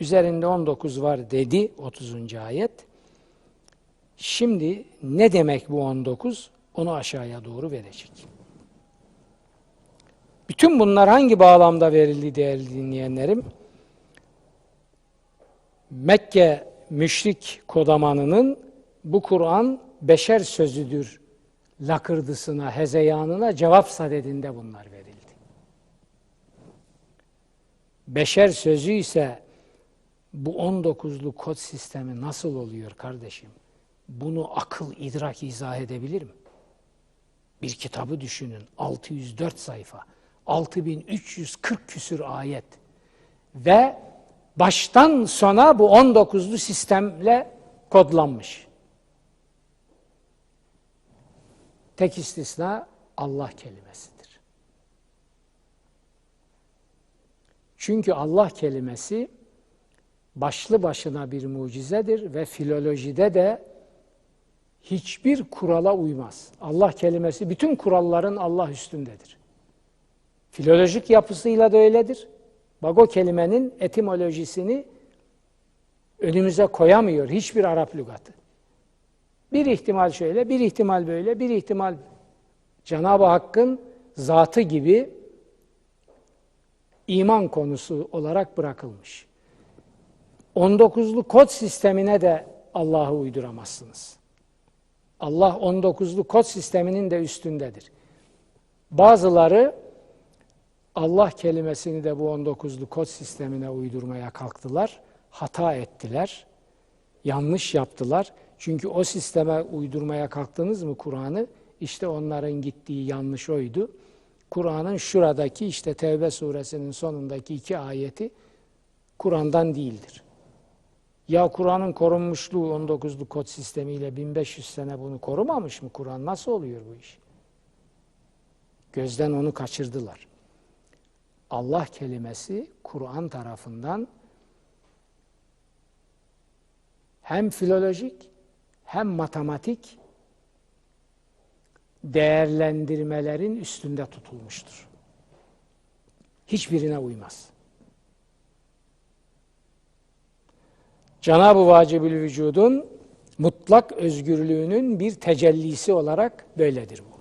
Üzerinde 19 var dedi 30. ayet. Şimdi ne demek bu 19? Onu aşağıya doğru verecek. Bütün bunlar hangi bağlamda verildi değerli dinleyenlerim? Mekke müşrik kodamanının bu Kur'an beşer sözüdür lakırdısına, hezeyanına cevap sadedinde bunlar verildi. Beşer sözü ise bu 19'lu kod sistemi nasıl oluyor kardeşim? Bunu akıl, idrak izah edebilir mi? Bir kitabı düşünün. 604 sayfa. 6340 küsür ayet. Ve baştan sona bu 19'lu sistemle kodlanmış. Tek istisna Allah kelimesidir. Çünkü Allah kelimesi başlı başına bir mucizedir ve filolojide de hiçbir kurala uymaz. Allah kelimesi bütün kuralların Allah üstündedir. Filolojik yapısıyla da öyledir. Bak o kelimenin etimolojisini önümüze koyamıyor hiçbir Arap lügatı. Bir ihtimal şöyle, bir ihtimal böyle, bir ihtimal Cenab-ı Hakk'ın zatı gibi iman konusu olarak bırakılmış. 19'lu kod sistemine de Allah'ı uyduramazsınız. Allah 19'lu kod sisteminin de üstündedir. Bazıları Allah kelimesini de bu 19'lu kod sistemine uydurmaya kalktılar. Hata ettiler. Yanlış yaptılar. Çünkü o sisteme uydurmaya kalktınız mı Kur'an'ı? İşte onların gittiği yanlış oydu. Kur'an'ın şuradaki işte Tevbe suresinin sonundaki iki ayeti Kur'an'dan değildir. Ya Kur'an'ın korunmuşluğu 19'lu kod sistemiyle 1500 sene bunu korumamış mı Kur'an? Nasıl oluyor bu iş? Gözden onu kaçırdılar. Allah kelimesi Kur'an tarafından hem filolojik hem matematik değerlendirmelerin üstünde tutulmuştur. Hiçbirine uymaz. Cenab-ı Vacibül Vücud'un mutlak özgürlüğünün bir tecellisi olarak böyledir bu.